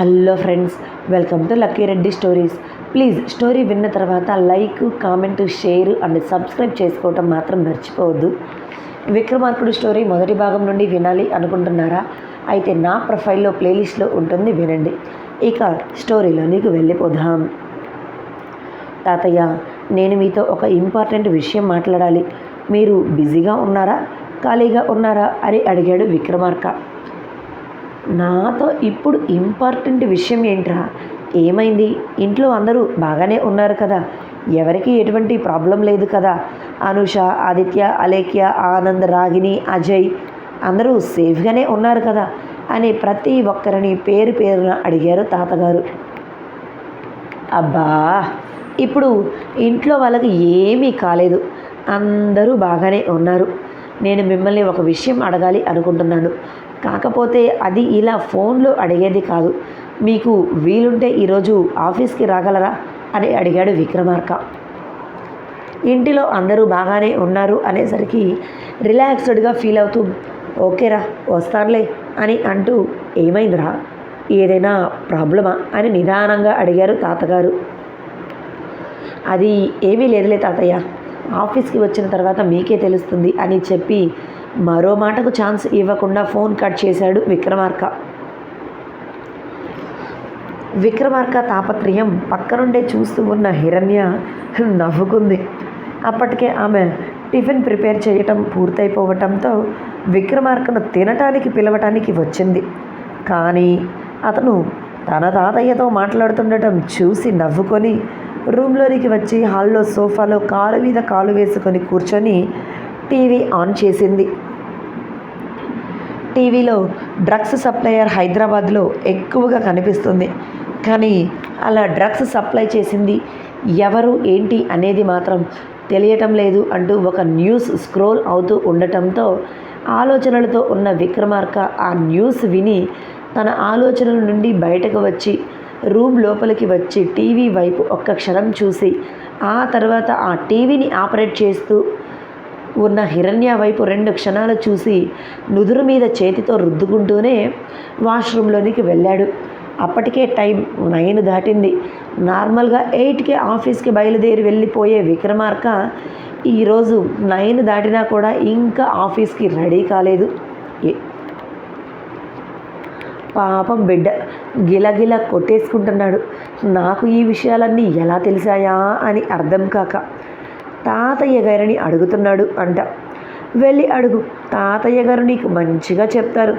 Hello friends welcome to Lucky Reddy stories. Please story విన్న తర్వాత like comment share and subscribe చేసుకోవటం మాత్రం మర్చిపోవద్దు. విక్రమార్కుడు స్టోరీ మొదటి భాగం నుండి వినాలి అనుకుంటున్నారా? అయితే నా ప్రొఫైల్లో ప్లేలిస్ట్లో ఉంటుంది వినండి. ఇక స్టోరీలోనికి వెళ్ళిపోదాం. తాతయ్య నేను మీతో ఒక ఇంపార్టెంట్ విషయం మాట్లాడాలి. మీరు బిజీగా ఉన్నారా? ఖాళీగా ఉన్నారా? అని అడిగాడు విక్రమార్క. నాతో ఇప్పుడు ఇంపార్టెంట్ విషయం ఏంట్రా? ఏమైంది? ఇంట్లో అందరూ బాగానే ఉన్నారు కదా. ఎవరికి ఎటువంటి ప్రాబ్లం లేదు కదా. అనుష ఆదిత్య అలేఖ్య ఆనంద్ రాగిణి అజయ్ అందరూ సేఫ్గానే ఉన్నారు కదా అని ప్రతి ఒక్కరిని పేరు పేరున అడిగారు తాతగారు. అబ్బా! ఇప్పుడు ఇంట్లో వాళ్ళకి ఏమీ కాలేదు. అందరూ బాగానే ఉన్నారు. నేను మిమ్మల్ని ఒక విషయం అడగాలి అనుకుంటున్నాను. కాకపోతే అది ఇలా ఫోన్లో అడిగేది కాదు. మీకు వీలుంటే ఈరోజు ఆఫీస్కి రాగలరా? అని అడిగాడు విక్రమార్క. ఇంటిలో అందరూ బాగానే ఉన్నారు అనేసరికి రిలాక్స్డ్గా ఫీల్ అవుతూ ఓకేరా వస్తానులే అని అంటూ ఏమైందిరా? ఏదైనా ప్రాబ్లమా? అని నిదానంగా అడిగారు తాతగారు. అది ఏమీ లేదులే తాతయ్య. ఆఫీస్కి వచ్చిన తర్వాత మీకే తెలుస్తుంది అని చెప్పి మరో మాటకు ఛాన్స్ ఇవ్వకుండా ఫోన్ కట్ చేశాడు విక్రమార్క. విక్రమార్క తాపత్రయం పక్కనుండే చూస్తూ ఉన్న హిరణ్య నవ్వుకుంది. అప్పటికే ఆమె టిఫిన్ ప్రిపేర్ చేయటం పూర్తయిపోవటంతో విక్రమార్కను తినటానికి పిలవటానికి వచ్చింది. కానీ అతను తన తాతయ్యతో మాట్లాడుతుండటం చూసి నవ్వుకొని రూమ్లోనికి వచ్చి హాల్లో సోఫాలో కాలు మీద కాలు వేసుకొని కూర్చొని టీవీ ఆన్ చేసింది. టీవీలో డ్రగ్స్ సప్లయర్ హైదరాబాద్లో ఎక్కువగా కనిపిస్తుంది. కానీ అలా డ్రగ్స్ సప్లై చేసింది ఎవరు ఏంటి అనేది మాత్రం తెలియటం లేదు అంటూ ఒక న్యూస్ స్క్రోల్ అవుతూ ఉండటంతో ఆలోచనలతో ఉన్న విక్రమార్క ఆ న్యూస్ విని తన ఆలోచనల నుండి బయటకు వచ్చి రూమ్ లోపలికి వచ్చి టీవీ వైపు ఒక్క క్షణం చూసి ఆ తర్వాత ఆ టీవీని ఆపరేట్ చేస్తూ ఉన్న హిరణ్య వైపు రెండు క్షణాలు చూసి నుదురు మీద చేతితో రుద్దుకుంటూనే వాష్రూమ్లోనికి వెళ్ళాడు. అప్పటికే టైం నైన్ దాటింది. నార్మల్గా ఎయిట్కి ఆఫీస్కి బయలుదేరి వెళ్ళిపోయే విక్రమార్క ఈరోజు నైన్ దాటినా కూడా ఇంకా ఆఫీస్కి రెడీ కాలేదు. పాపం బిడ్డ గిలగిల కొట్టేసుకుంటున్నాడు. నాకు ఈ విషయాలన్నీ ఎలా తెలిసాయా అని అర్థం కాక తాతయ్య గారిని అడుగుతున్నాడు అంట. వెళ్ళి అడుగు. తాతయ్య గారు నీకు మంచిగా చెప్తారు.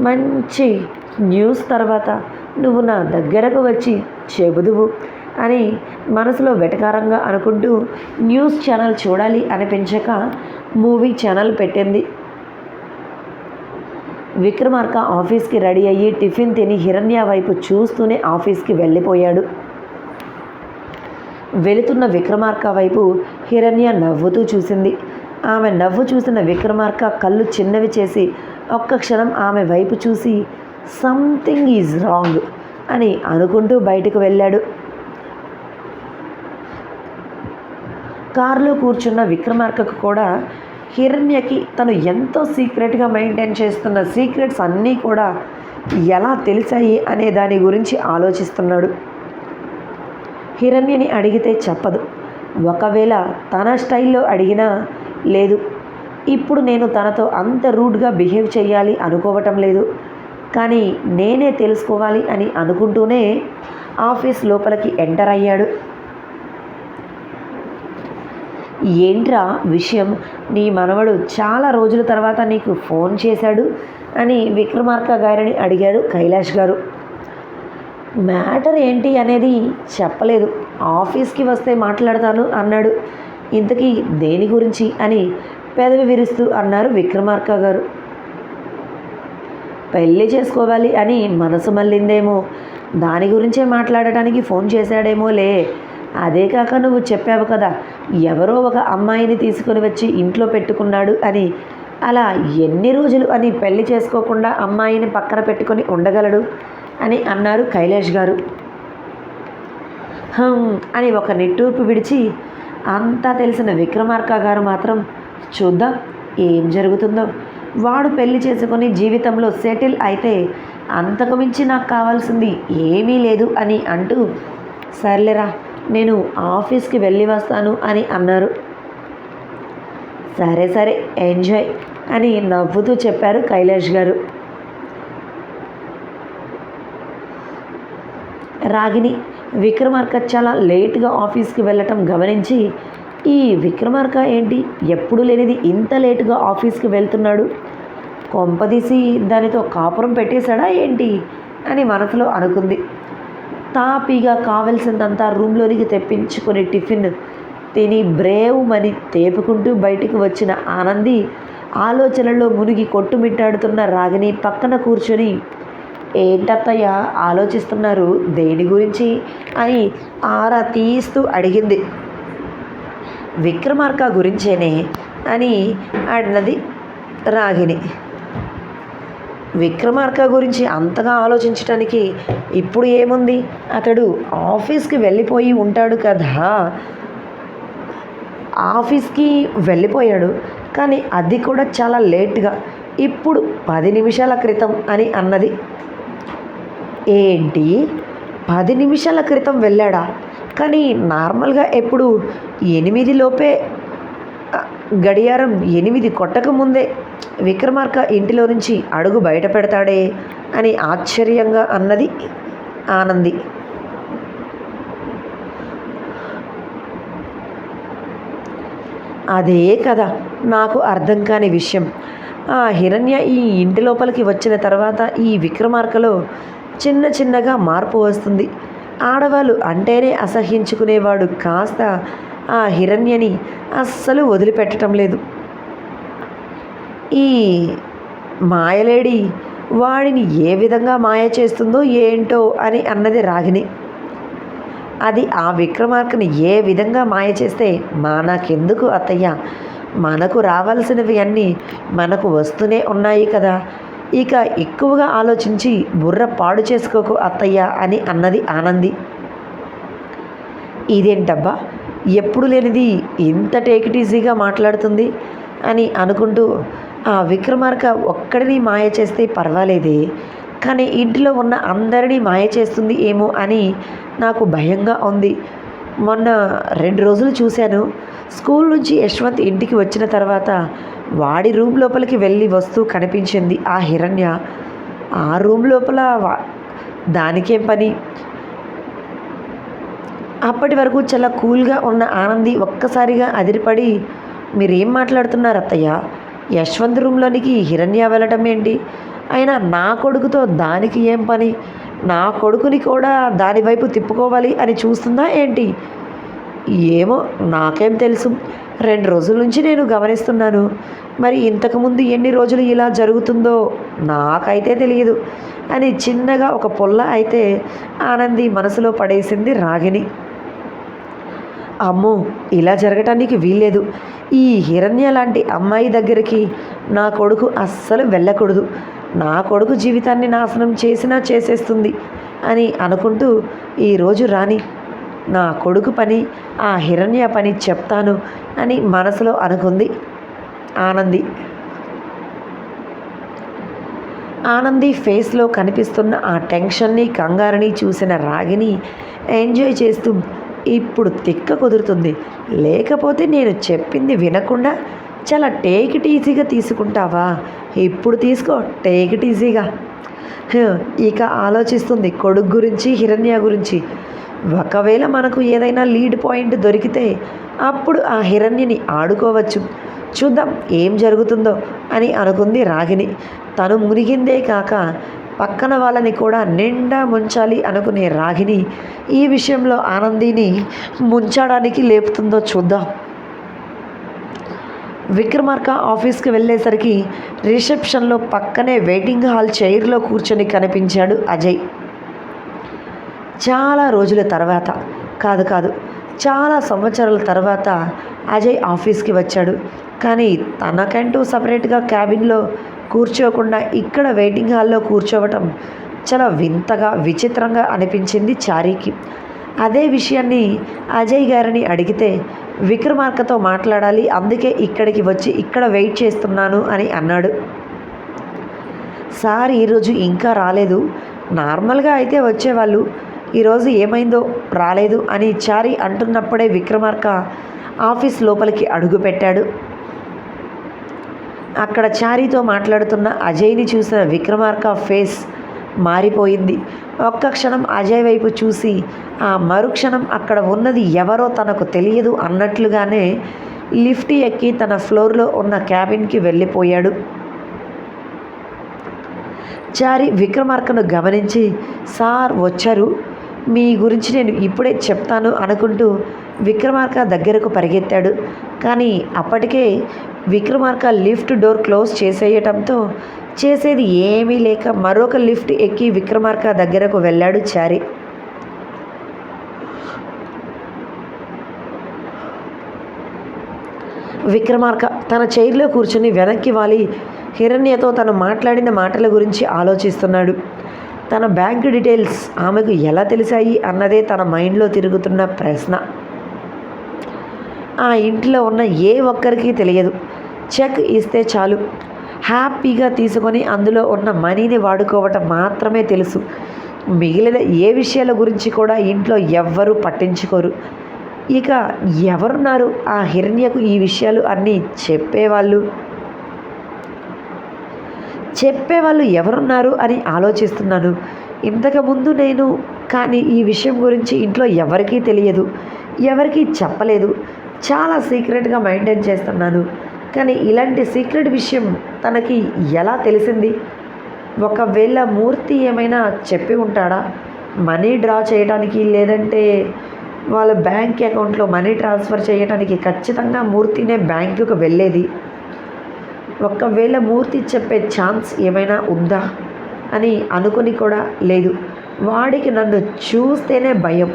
మంచి న్యూస్ తర్వాత నువ్వు నా దగ్గరకు వచ్చి చెబుదువు అని మనసులో వెటకారంగా అనుకుంటూ న్యూస్ ఛానల్ చూడాలి అనిపించక మూవీ ఛానల్ పెట్టింది. విక్రమార్క ఆఫీస్కి రెడీ అయ్యి టిఫిన్ తిని హిరణ్య వైపు చూస్తూనే ఆఫీస్కి వెళ్ళిపోయాడు. వెళుతున్న విక్రమార్క వైపు హిరణ్య నవ్వుతూ చూసింది. ఆమె నవ్వు చూసిన విక్రమార్క కళ్ళు చిన్నవి చేసి ఒక్క క్షణం ఆమె వైపు చూసి సంథింగ్ ఈజ్ రాంగ్ అని అనుకుంటూ బయటకు వెళ్ళాడు. కారులో కూర్చున్న విక్రమార్కకు కూడా హిరణ్యకి తను ఎంతో సీక్రెట్గా మెయింటైన్ చేస్తున్న సీక్రెట్స్ అన్నీ కూడా ఎలా తెలిసాయి అనే దాని గురించి ఆలోచిస్తున్నాడు. హిరణ్యని అడిగితే చెప్పదు. ఒకవేళ తన స్టైల్లో అడిగినా లేదు. ఇప్పుడు నేను తనతో అంత రూడ్గా బిహేవ్ చేయాలి అనుకోవటం లేదు. కానీ నేనే తెలుసుకోవాలి అని అనుకుంటూనే ఆఫీస్ లోపలికి ఎంటర్ అయ్యాడు. ఏంట్రా విషయం? నీ మనవడు చాలా రోజుల తర్వాత నీకు ఫోన్ చేశాడు అని విక్రమార్క గారిని అడిగాడు కైలాష్ గారు. మ్యాటర్ ఏంటి అనేది చెప్పలేదు. ఆఫీస్కి వస్తే మాట్లాడతాను అన్నాడు. ఇంతకీ దేని గురించి అని పెదవి విరుస్తూ అన్నారు విక్రమార్క గారు. పెళ్ళి చేసుకోవాలి అని మనసు మళ్ళిందేమో. దాని గురించే మాట్లాడటానికి ఫోన్ చేశాడేమోలే. అదే కాక నువ్వు చెప్పావు కదా ఎవరో ఒక అమ్మాయిని తీసుకొని వచ్చి ఇంట్లో పెట్టుకున్నాడు అని. అలా ఎన్ని రోజులు అని పెళ్ళి చేసుకోకుండా అమ్మాయిని పక్కన పెట్టుకొని ఉండగలడు? అని అన్నారు కైలాష్ గారు. అని ఒక నిట్టూర్పు విడిచి అంతా తెలిసిన విక్రమార్క గారు మాత్రం చూద్దాం ఏం జరుగుతుందో. వాడు పెళ్ళి చేసుకొని జీవితంలో సెటిల్ అయితే అంతకు మించి నాకు కావాల్సింది ఏమీ లేదు అని అంటూ సర్లేరా నేను ఆఫీస్కి వెళ్ళి వస్తాను అని అన్నారు. సరే సరే ఎంజాయ్ అని నవ్వుతూ చెప్పారు కైలాష్ గారు. రాగిని విక్రమార్క చాలా లేట్గా ఆఫీస్కి వెళ్ళటం గమనించి ఈ విక్రమార్క ఏంటి? ఎప్పుడు లేనిది ఇంత లేటుగా ఆఫీస్కి వెళ్తున్నాడు? కొంపదీసి దానితో కాపురం పెట్టేశాడా ఏంటి? అని మనసులో అనుకుంది. తాపీగా కావలసిందంతా రూమ్లోనికి తెప్పించుకొని టిఫిన్ తిని బ్రేవ్ మని తేపుకుంటూ బయటికి వచ్చిన ఆనంది ఆలోచనల్లో మునిగి కొట్టుమిట్టాడుతున్న రాగిని పక్కన కూర్చొని ఏంటత్తయ్య ఆలోచిస్తున్నారు దేని గురించి అని ఆరా తీస్తూ అడిగింది. విక్రమార్క గురించేనే అని అన్నది రాగిని విక్రమార్క గురించి అంతగా ఆలోచించటానికి ఇప్పుడు ఏముంది? అతడు ఆఫీస్కి వెళ్ళిపోయి ఉంటాడు కదా. ఆఫీస్కి వెళ్ళిపోయాడు కానీ అది కూడా చాలా లేట్గా. ఇప్పుడు పది నిమిషాల క్రితం అని అన్నది. ఏంటి? పది నిమిషాల క్రితం వెళ్ళాడా? కానీ నార్మల్గా ఎప్పుడు? ఎనిమిది లోపే. గడియారం ఎనిమిది కొట్టక ముందే విక్రమార్క ఇంటిలో నుంచి అడుగు బయట పెడతాడే అని ఆశ్చర్యంగా అన్నది ఆనంది. అదే కదా నాకు అర్థం కాని విషయం. ఆ హిరణ్య ఈ ఇంటి లోపలికి వచ్చిన తర్వాత ఈ విక్రమార్కలో చిన్న చిన్నగా మార్పు వస్తుంది. ఆడవాళ్ళు అంటేనే అసహ్యించుకునేవాడు కాస్త ఆ హిరణ్యని అస్సలు వదిలిపెట్టడం లేదు. ఈ మాయలేడి వాడిని ఏ విధంగా మాయ చేస్తుందో ఏంటో అని అన్నది రాగిని అది ఆ విక్రమార్కని ఏ విధంగా మాయ చేస్తే మా నాకెందుకు అత్తయ్య? మనకు రావాల్సినవి అన్నీ మనకు వస్తూనే ఉన్నాయి కదా. ఇక ఎక్కువగా ఆలోచించి బుర్ర పాడు చేసుకోకు అత్తయ్య అని అన్నది ఆనంది. ఇదేంటబ్బా? ఎప్పుడు లేనిది ఇంత టేక్ ఈజీగా మాట్లాడుతుంది అని అనుకుంటూ ఆ విక్రమార్క ఒక్కడిని మాయ చేస్తే పర్వాలేదే కానీ ఇంటిలో ఉన్న అందరినీ మాయ చేస్తుంది ఏమో అని నాకు భయంగా ఉంది. మొన్న రెండు రోజులు చూశాను. స్కూల్ నుంచి యశ్వంత్ ఇంటికి వచ్చిన తర్వాత వాడి రూమ్ లోపలికి వెళ్ళి వస్తూ కనిపించింది ఆ హిరణ్య. ఆ రూమ్ లోపల వా- దానికేం పని? అప్పటి వరకు చాలా కూల్గా ఉన్న ఆనంది ఒక్కసారిగా అదిరిపడి మీరేం మాట్లాడుతున్నారు అత్తయ్య? యశ్వంత్ రూమ్లోనికి హిరణ్య వెళ్ళటం ఏంటి? అయినా నా కొడుకుతో దానికి ఏం పని? నా కొడుకుని కూడా దాని వైపు తిప్పుకోవాలి అని చూస్తుందా ఏంటి? ఏమో నాకేం తెలుసు. రెండు రోజుల నుంచి నేను గమనిస్తున్నాను. మరి ఇంతకుముందు ఎన్ని రోజులు ఇలా జరుగుతుందో నాకైతే తెలియదు. అని చిన్నగా ఒక పొల్ల అయితే ఆనంది మనసులో పడేసింది రాగిని అమ్మో ఇలా జరగటానికి వీల్లేదు. ఈ హిరణ్య లాంటి అమ్మాయి దగ్గరికి నా కొడుకు అస్సలు వెళ్ళకూడదు. నా కొడుకు జీవితాన్ని నాశనం చేసినా చేసేస్తుంది అని అనుకుంటూ ఈరోజు రాణి నా కొడుకు పని ఆ హిరణ్య పని చెప్తాను అని మనసులో అనుకుంది ఆనంది. ఆనంది ఫేస్లో కనిపిస్తున్న ఆ టెన్షన్ని కంగారుని చూసిన రాగిని ఎంజాయ్ చేస్తూ ఇప్పుడు తిక్క కుదురుతుంది. లేకపోతే నేను చెప్పింది వినకుండా చాలా టేక్ ఈజీగా తీసుకుంటావా? ఇప్పుడు తీసుకో టేక్ ఈజీగా. ఇక ఆలోచిస్తుంది కొడుకు గురించి హిరణ్య గురించి. ఒకవేళ మనకు ఏదైనా లీడ్ పాయింట్ దొరికితే అప్పుడు ఆ హిరణ్యని ఆడుకోవచ్చు. చూద్దాం ఏం జరుగుతుందో అని అనుకుంది రాగిని తను మునిగిందే కాక పక్కన వాళ్ళని కూడా నిండా ముంచాలి అనుకునే రాగిని ఈ విషయంలో ఆనందిని ముంచడానికి లేపుతుందో చూద్దాం. విక్రమార్క ఆఫీస్కి వెళ్ళేసరికి రిసెప్షన్లో పక్కనే వెయిటింగ్ హాల్ చైర్లో కూర్చొని కనిపించాడు అజయ్. చాలా రోజుల తర్వాత కాదు కాదు చాలా సంవత్సరాల తర్వాత అజయ్ ఆఫీస్కి వచ్చాడు. కానీ తనకంటూ సపరేట్గా క్యాబిన్లో కూర్చోకుండా ఇక్కడ వెయిటింగ్ హాల్లో కూర్చోవటం చాలా వింతగా విచిత్రంగా అనిపించింది చారీకి. అదే విషయాన్ని అజయ్ గారిని అడిగితే విక్రమార్కతో మాట్లాడాలి అందుకే ఇక్కడికి వచ్చి ఇక్కడ వెయిట్ చేస్తున్నాను అని అన్నాడు. సార్ ఈరోజు ఇంకా రాలేదు. నార్మల్గా అయితే వచ్చేవాళ్ళు ఈరోజు ఏమైందో రాలేదు అని చారి అంటున్నప్పుడే విక్రమార్క ఆఫీస్ లోపలికి అడుగుపెట్టాడు. అక్కడ చారీతో మాట్లాడుతున్న అజయ్ని చూసిన విక్రమార్క ఫేస్ మారిపోయింది. ఒక్క క్షణం అజయ్ వైపు చూసి ఆ మరుక్షణం అక్కడ ఉన్నది ఎవరో తనకు తెలియదు అన్నట్లుగానే లిఫ్ట్ ఎక్కి తన ఫ్లోర్లో ఉన్న క్యాబిన్కి వెళ్ళిపోయాడు. చారి విక్రమార్కను గమనించి సార్ వచ్చారు మీ గురించి నేను ఇప్పుడే చెప్తాను అనుకుంటూ విక్రమార్క దగ్గరకు పరిగెత్తాడు. కానీ అప్పటికే విక్రమార్క లిఫ్ట్ డోర్ క్లోజ్ చేసేయటంతో చేసేది ఏమీ లేక మరొక లిఫ్ట్ ఎక్కి విక్రమార్క దగ్గరకు వెళ్ళాడు చారి. విక్రమార్క తన చైర్లో కూర్చుని వెనక్కి వాలి. హిరణ్యతో తను మాట్లాడిన మాటల గురించి ఆలోచిస్తున్నాడు. తన బ్యాంక్ డీటెయిల్స్ ఆమెకు ఎలా తెలిసాయి అన్నదే తన మైండ్లో తిరుగుతున్న ప్రశ్న. ఆ ఇంట్లో ఉన్న ఏ ఒక్కరికి తెలియదు. చెక్ ఇస్తే చాలు. హ్యాపీగా తీసుకొని అందులో ఉన్న మనీని వాడుకోవటం మాత్రమే తెలుసు. మిగిలిన ఏ విషయాల గురించి కూడా ఇంట్లో ఎవ్వరూ పట్టించుకోరు. ఇక ఎవరున్నారు? ఆ హిరణ్యకు ఈ విషయాలు అన్నీ చెప్పేవాళ్ళు. చెప్పేవాళ్ళు ఎవరున్నారు అని ఆలోచిస్తున్నాను. ఇంతకుముందు నేను కానీ ఈ విషయం గురించి ఇంట్లో ఎవరికీ తెలియదు ఎవరికీ చెప్పలేదు. చాలా సీక్రెట్గా మెయింటైన్ చేస్తున్నాను. కానీ ఇలాంటి సీక్రెట్ విషయం తనకి ఎలా తెలిసింది? ఒకవేళ మూర్తి ఏమైనా చెప్పి ఉంటాడా? మనీ డ్రా చేయడానికి లేదంటే వాళ్ళ బ్యాంక్ అకౌంట్లో మనీ ట్రాన్స్ఫర్ చేయడానికి ఖచ్చితంగా మూర్తినే బ్యాంకుకు వెళ్ళేది. ఒకవేళ మూర్తి చెప్పే ఛాన్స్ ఏమైనా ఉందా? అని అనుకుని కూడా లేదు. వాడికి నన్ను చూస్తేనే భయం.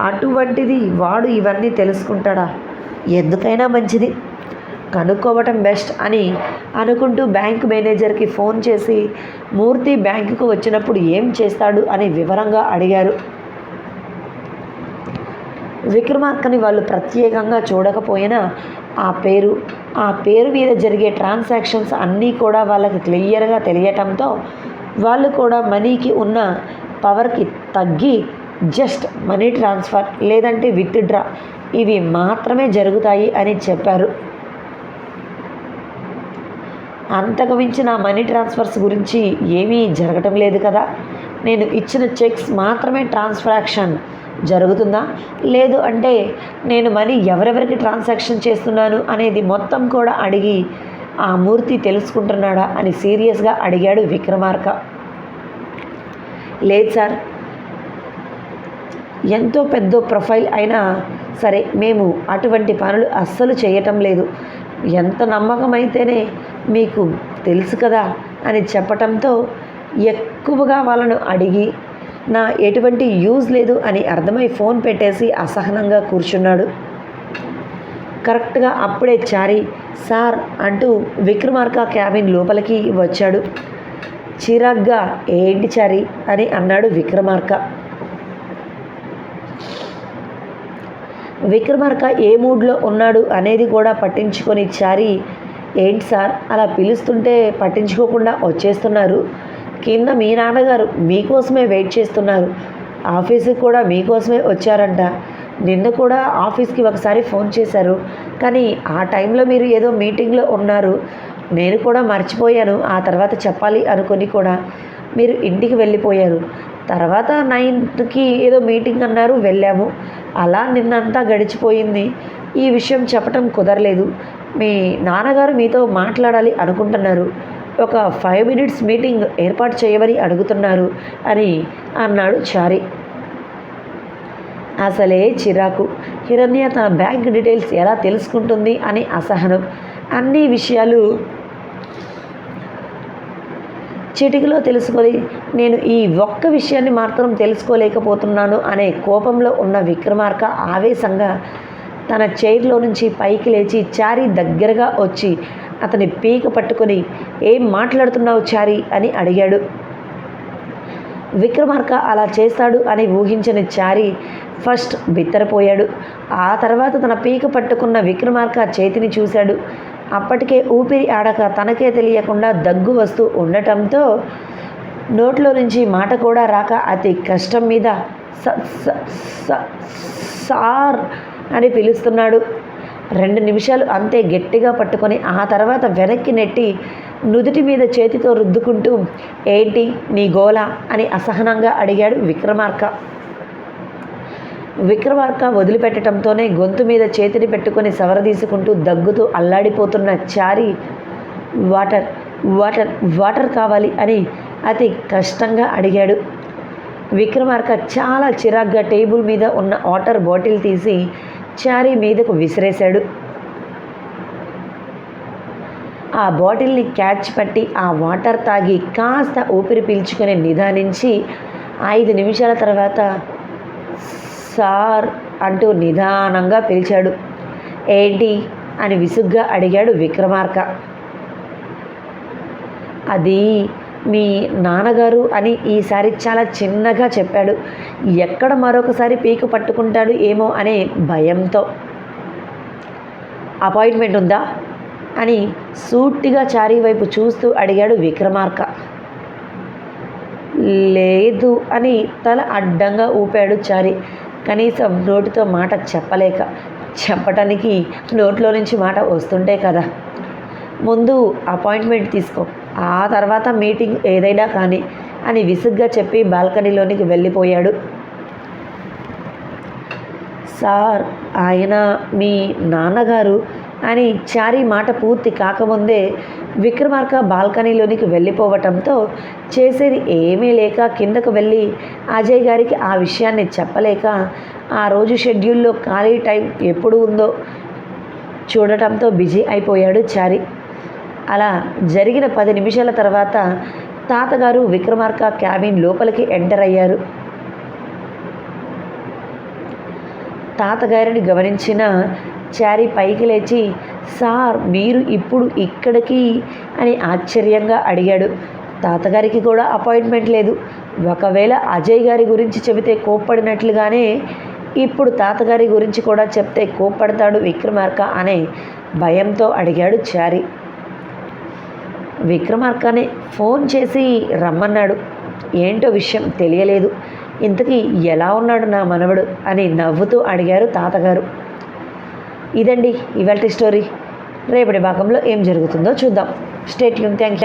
అటువంటిది వాడు ఇవన్నీ తెలుసుకుంటాడా? ఎందుకైనా మంచిది. కనుక్కోవటం బెస్ట్ అని అనుకుంటూ బ్యాంక్ మేనేజర్కి ఫోన్ చేసి మూర్తి బ్యాంకుకు వచ్చినప్పుడు ఏం చేస్తాడు అని వివరంగా అడిగారు. విక్రమార్కని వాళ్ళు ప్రత్యేకంగా చూడకపోయినా ఆ పేరు ఆ పేరు మీద జరిగే ట్రాన్సాక్షన్స్ అన్నీ కూడా వాళ్ళకి క్లియర్గా తెలియటంతో వాళ్ళు కూడా మనీకి ఉన్న పవర్కి తగ్గి జస్ట్ మనీ ట్రాన్స్ఫర్ లేదంటే విత్డ్రా ఇవి మాత్రమే జరుగుతాయి అని చెప్పారు. అంతకు మించిన మనీ ట్రాన్స్ఫర్స్ గురించి ఏమీ జరగటం లేదు కదా. నేను ఇచ్చిన చెక్స్ మాత్రమే ట్రాన్స్ఫాక్షన్ జరుగుతుందా? లేదు అంటే నేను మనీ ఎవరెవరికి ట్రాన్సాక్షన్ చేస్తున్నాను అనేది మొత్తం కూడా అడిగి ఆ మూర్తి తెలుసుకుంటున్నాడా అని సీరియస్గా అడిగాడు విక్రమార్క. లేదు సార్. ఎంతో పెద్ద ప్రొఫైల్ అయినా సరే మేము అటువంటి పనులు అస్సలు చేయటం లేదు. ఎంత నమ్మకం అయితేనే మీకు తెలుసు కదా అని చెప్పటంతో ఎక్కువగా వాళ్ళను అడిగి నా ఎటువంటి యూజ్ లేదు అని అర్థమై ఫోన్ పెట్టేసి అసహనంగా కూర్చున్నాడు. కరెక్ట్గా అప్పుడే చారి సార్ అంటూ విక్రమార్క క్యాబిన్ లోపలికి వచ్చాడు. చిరాగ్గా ఏంటి చారి? అని అన్నాడు విక్రమార్క. విక్రమార్క ఏ మూడ్లో ఉన్నాడు అనేది కూడా పట్టించుకొని చారి ఏంటి సార్? అలా పిలుస్తుంటే పట్టించుకోకుండా వచ్చేస్తున్నారు. కింద మీ నాన్నగారు మీకోసమే వెయిట్ చేస్తున్నారు. ఆఫీస్కి కూడా మీకోసమే వచ్చారంట. నిన్న కూడా ఆఫీస్కి ఒకసారి ఫోన్ చేశారు. కానీ ఆ టైంలో మీరు ఏదో మీటింగ్లో ఉన్నారు. నేను కూడా మర్చిపోయాను. ఆ తర్వాత చెప్పాలి అనుకొని కూడా మీరు ఇంటికి వెళ్ళిపోయారు. తర్వాత నైన్త్కి ఏదో మీటింగ్ అన్నారు వెళ్ళాము. అలా నిన్నంతా గడిచిపోయింది. ఈ విషయం చెప్పటం కుదరలేదు. మీ నాన్నగారు మీతో మాట్లాడాలి అనుకుంటున్నారు. ఒక ఫైవ్ మినిట్స్ మీటింగ్ ఏర్పాటు చేయమని అడుగుతున్నారు అని అన్నాడు చారి. అసలే చిరాకు. హిరణ్య తన బ్యాంక్ డీటెయిల్స్ ఎలా తెలుసుకుంటుంది అని అసహనం. అన్ని విషయాలు చిటికలో తెలుసుకొని నేను ఈ ఒక్క విషయాన్ని మాత్రం తెలుసుకోలేకపోతున్నాను అనే కోపంలో ఉన్న విక్రమార్క ఆవేశంగా తన చైర్లో నుంచి పైకి లేచి చారి దగ్గరగా వచ్చి అతని పీక పట్టుకొని ఏం మాట్లాడుతున్నావు చారి? అని అడిగాడు. విక్రమార్క అలా చేస్తాడు అని ఊహించని చారి ఫస్ట్ బిత్తరపోయాడు. ఆ తర్వాత తన పీక పట్టుకున్న విక్రమార్క చేతిని చూశాడు. అప్పటికే ఊపిరి ఆడక తనకే తెలియకుండా దగ్గు వస్తూ ఉండటంతో నోట్లో నుంచి మాట కూడా రాక అతి కష్టం మీద స- స- సార్ అని పిలుస్తున్నాడు. రెండు నిమిషాలు అంతే గట్టిగా పట్టుకొని ఆ తర్వాత వెనక్కి నెట్టి నుదుటి మీద చేతితో రుద్దుకుంటూ ఏంటి నీ గోల? అని అసహనంగా అడిగాడు విక్రమార్క. విక్రమార్క వదిలిపెట్టడంతోనే గొంతు మీద చేతిని పెట్టుకొని సవరదీసుకుంటూ దగ్గుతూ అల్లాడిపోతున్న చారి వాటర్ వాటర్ వాటర్ కావాలి అని అతి కష్టంగా అడిగాడు. విక్రమార్క చాలా చిరాగ్గా టేబుల్ మీద ఉన్న వాటర్ బాటిల్ తీసి చారీ మీదకు విసిరేశాడు. ఆ బాటిల్ని క్యాచ్ పట్టి ఆ వాటర్ తాగి కాస్త ఊపిరి పీల్చుకొని నిదానించి ఐదు నిమిషాల తర్వాత సార్ అంటూ నిదానంగా పిలిచాడు. ఏంటి? అని విసుగ్గా అడిగాడు విక్రమార్క. అది మీ నాన్నగారు అని ఈసారి చాలా చిన్నగా చెప్పాడు. ఎక్కడ మరొకసారి పీకు పట్టుకుంటాడు ఏమో అనే భయంతో. అపాయింట్మెంట్ ఉందా? అని సూటిగా చారీ వైపు చూస్తూ అడిగాడు విక్రమార్క. లేదు అని తల అడ్డంగా ఊపాడు చారి. కనీసం నోటితో మాట చెప్పలేక చెప్పటానికి నోట్లో నుంచి మాట వస్తుంటే కదా. ముందు అపాయింట్మెంట్ తీసుకో. ఆ తర్వాత మీటింగ్ ఏదైనా కానీ అని విసుగ్గా చెప్పి బాల్కనీలోనికి వెళ్ళిపోయాడు. సార్ ఆయన మీ నాన్నగారు అని చారీ మాట పూర్తి కాకముందే విక్రమార్క బాల్కనీలోనికి వెళ్ళిపోవటంతో చేసేది ఏమీ లేక కిందకు వెళ్ళి అజయ్ గారికి ఆ విషయాన్ని చెప్పలేక ఆ రోజు షెడ్యూల్లో ఖాళీ టైం ఎప్పుడు ఉందో చూడటంతో బిజీ అయిపోయాడు చారి. అలా జరిగిన పది నిమిషాల తర్వాత తాతగారు విక్రమార్క క్యాబిన్ లోపలికి ఎంటర్ అయ్యారు. తాతగారిని గమనించిన చారి పైకి లేచి సార్ మీరు ఇప్పుడు ఇక్కడికి? అని ఆశ్చర్యంగా అడిగాడు. తాతగారికి కూడా అపాయింట్మెంట్ లేదు. ఒకవేళ అజయ్ గారి గురించి చెబితే కోప్పడినట్లుగానే ఇప్పుడు తాతగారి గురించి కూడా చెప్తే కోప్పడతాడు విక్రమార్క అనే భయంతో అడిగాడు చారి. విక్రమార్కనే ఫోన్ చేసి రమ్మన్నాడు. ఏంటో విషయం తెలియలేదు. ఇంతకీ ఎలా ఉన్నాడు నా మనవడు? అని నవ్వుతూ అడిగారు తాతగారు. ఇదండి ఇవాళ స్టోరీ. రేపటి భాగంలో ఏం జరుగుతుందో చూద్దాం. స్టేట్ యూన్ థ్యాంక్